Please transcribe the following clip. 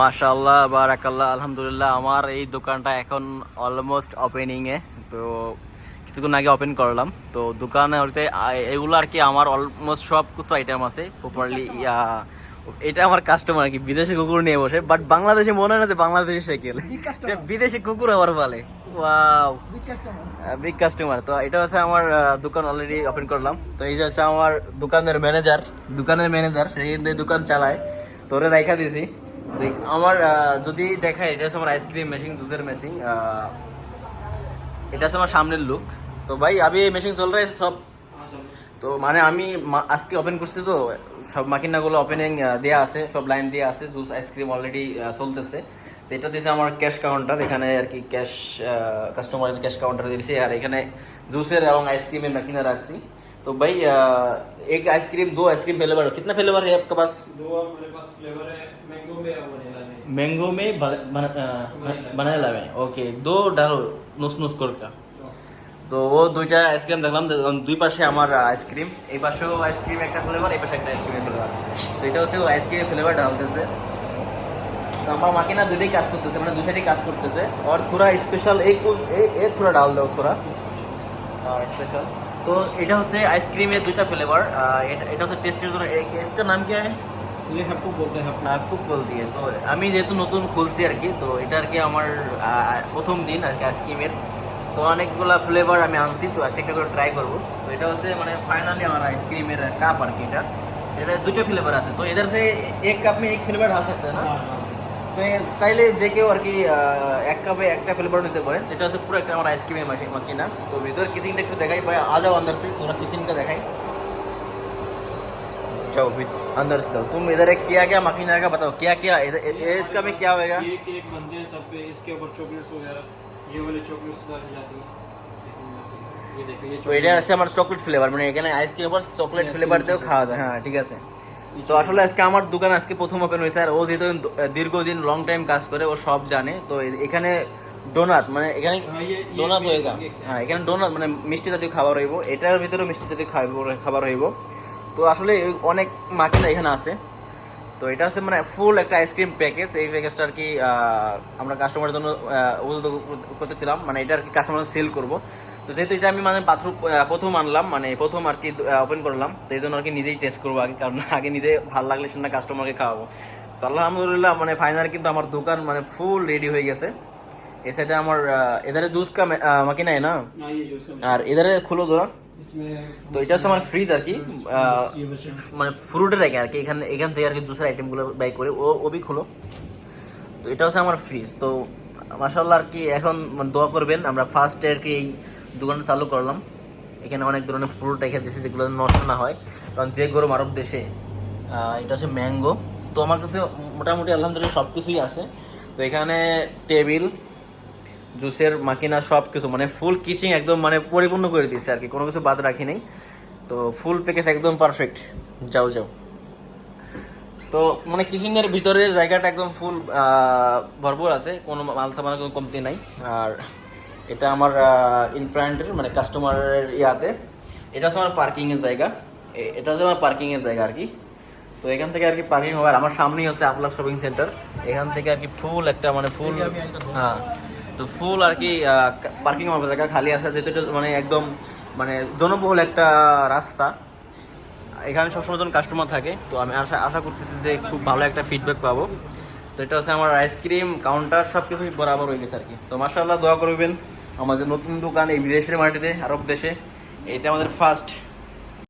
মাশাল্লাহ বারাকাল্লাহ আলহামদুলিল্লাহ আমার এই দোকানটা এখন অলমোস্ট ওপেনিং এ। তো কিছুক্ষণ আগে ওপেন করলাম। তো দোকানে হচ্ছে এগুলো আর কি আমার অলমোস্ট সব কিছু আইটেম আছে প্রপারলি এটা আমার কাস্টমার আর কি বিদেশি কুকুর নিয়ে বসে। বাট বাংলাদেশে মনে হয় না যে বাংলাদেশি সাইকেল বিদেশি কুকুর আবার বলে ওয়াও বিগ কাস্টমার তো এটা হচ্ছে আমার দোকান অলরেডি ওপেন করলাম। তো এই যে হচ্ছে আমার দোকানের ম্যানেজার দোকানের ম্যানেজার সেই দোকান চালায়। তোরে রাইখা দিছি। আমার যদি দেখায়, এটা হচ্ছে আমার আইসক্রিম মেশিন জুসের মেশিন এটা হচ্ছে আমার সামনের লুক তো ভাই, আমি এই মেশিন চল রে সব তো মানে আমি আজকে ওপেন করছি তো, সব মাকিনাগুলো ওপেনিং দেয়া আছে, সব লাইন দেয়া আছে জুস আইসক্রিম অলরেডি চলতেছে। তো এটা দিয়েছে আমার ক্যাশ কাউন্টার এখানে আর কি ক্যাশ কাস্টমারের ক্যাশ কাউন্টার দিয়েছি আর এখানে জুসের এবং আইসক্রিমের মাকিনা রাখছি। তো भाई अ, एक आइसक्रीम दो आइसक्रीम फ्लेवर कितना फ्लेवर है आपके पास दो हमारे पास फ्लेवर है मैंगो में और वनीला में मैंगो में बन- बन- अ, Vanilla. बनाना में ओके दो डालो নুস নুস করে তো ও দুইটা আইসক্রিম দেখলাম দেখলাম দুই পাশে আমার আইসক্রিম এই পাশেও আইসক্রিম একটা ফ্লেভার এই পাশে একটা আইসক্রিমের ফ্লেভার তো এটা হচ্ছে আইসক্রিমের ফ্লেভার ঢালতেছে তো আমার মাকিনা দুইটাই কাজ করতেছে মানে দুই সাইডে কাজ করতেছে और थोड़ा स्पेशल एक कुछ- ए- ए थोड़ा डाल दो थोड़ा स्पेशल তো এটা হচ্ছে আইসক্রিমের দুইটা ফ্লেভার এটা এটা হচ্ছে টেস্টের জন্য এ- এটার নাম কি है ये हप्पू बोलते हैं हप्पू নাগপুক বল দিয়ে তো আমি যেহেতু নতুন খুলছি আর কি তো এটা আর কি আমার আহ, প্রথম দিন আর কি আইসক্রিমের তো অনেকগুলা ফ্লেভার আমি আনছি তো একটা একটা করে ট্রাই করবো তো এটা হচ্ছে মানে ফাইনালি আমার আইসক্রিমের কাপ আর কি এটা এটা দুটো ফ্লেভার আছে তো এদের সে এক কাপ মে এক ফ্লেভার ঢাল सकते हैं না তো এ চাইলে যে কেউ আর কি আহ, এক কাপে একটা ফ্লেভার নিতে পারে এটা হচ্ছে পুরো একটা আমার আইসক্রিমের মাকিনা তো ভিতর কিচিংটা একটু দেখাই ভাই आ जाओ अंदर से थोड़ा किचिंग का देखाई जाओ भी- अंदर से जाओ तुम इधर एक किया क्या मकीना का बताओ क्या क्या इधर ए- ए- इसका में क्या होएगा ये केक बनते हैं सब पे इसके ऊपर चॉकलेट्स वगैरह ये वाली चॉकलेट्स डाली जाती है ये देखो ये তো এটা আছে আমার চকলেট ফ্লেভার মানে এখানে আইসক্রিম আবার চকলেট Yes, ফ্লেভার দিয়েও yes. খাওয়া যায় হ্যাঁ ঠিক আছে তো আসলে আজকে আমার দোকান আজকে প্রথম ওপেন হয়েছে। আর ও যেহেতু দীর্ঘদিন লং টাইম কাজ করে ও সব জানে। তো এখানে ডোনাত মানে এখানে ডোনাত হয়ে হ্যাঁ এখানে ডোনাত মানে মিষ্টি জাতীয় খাবার হইব। এটার ভিতরেও মিষ্টি জাতীয় খাবার হইব। তো আসলে অনেক মাকিনা এখানে আছে। তো এটা হচ্ছে মানে ফুল একটা আইসক্রিম প্যাকেজ এই প্যাকেজটা আর কি আমরা কাস্টমারের জন্য উপযুক্ত করতেছিলাম। মানে এটা আর কি কাস্টমার সেল করব। তো যেহেতু এটা আমি মানে বাথরুম প্রথম আনলাম মানে প্রথম আর কি ওপেন করলাম তো এই জন্য আর কি নিজেই টেস্ট করব আগে কারণ আগে নিজে ভালো লাগলে সেটা কাস্টমারকে খাওয়াবো। তো আলহামদুলিল্লাহ মানে ফাইনাল কিন্তু আমার দোকান মানে ফুল রেডি হয়ে গেছে। এ সাইডে আমার এধারে জুস মাকি নাই না? আর এধারে খুলো তো এটা হচ্ছে আমার ফ্রিজ আর কি মানে ফ্রুটের আগে আর কি এখানে এখান থেকে আর কি জুসের আইটেমগুলো ব্যয় করে। ও ওবি খুলো। তো এটা হচ্ছে আমার ফ্রিজ তো মাসাল্লাহ আর কি এখন মানে দোয়া করবেন আমরা ফার্স্ট আর কি এই দোকানটা চালু করলাম। এখানে অনেক ধরনের ফ্রুট রেখে দিয়েছে যেগুলো নষ্ট না হয়। কারণ যে গরম আরব দেশে এটা হচ্ছে ম্যাঙ্গো তো আমার কাছে মোটামুটি আলহামদুলিল্লাহ সব কিছুই আছে। তো এখানে টেবিল জুসের মাকিনা সব কিছু মানে ফুল কিচিং একদম মানে পরিপূর্ণ করে দিয়েছে আর কি। কোনো কিছু বাদ রাখি নাই। তো ফুল প্যাকেজ একদম পারফেক্ট যাও যাও। তো মানে কিচিং এর ভিতরের জায়গাটা একদম ফুল ভরপুর আছে। কোনো মাল সামানের কোনো কমতি নাই। আর এটা আমার ইনফ্রান্টের মানে কাস্টমারের ইয়াতে। এটা হচ্ছে আমার পার্কিংয়ের জায়গা। এটা হচ্ছে আমার পার্কিংয়ের জায়গা আর কি। তো এখান থেকে আর কি পার্কিং হবে। আর আমার সামনেই হচ্ছে আপলা শপিং সেন্টার এখান থেকে আর কি ফুল একটা মানে ফুল হ্যাঁ। তো ফুল আর কি পার্কিং আমার জায়গা খালি আছে। যেহেতু এটা মানে একদম মানে জনবহুল একটা রাস্তা। এখানে সবসময় যখন কাস্টমার থাকে তো আমি আশা আশা করতেছি যে খুব ভালো একটা ফিডব্যাক পাবো। তো এটা হচ্ছে আমার আইসক্রিম কাউন্টার সব কিছুই বরাবর হয়ে গেছে আর কি। তো মার্শাল্লাহ দোয়া করবেন। আমাদের নতুন দোকান এই বিদেশের মাটিতে আরব দেশে। এটা আমাদের ফার্স্ট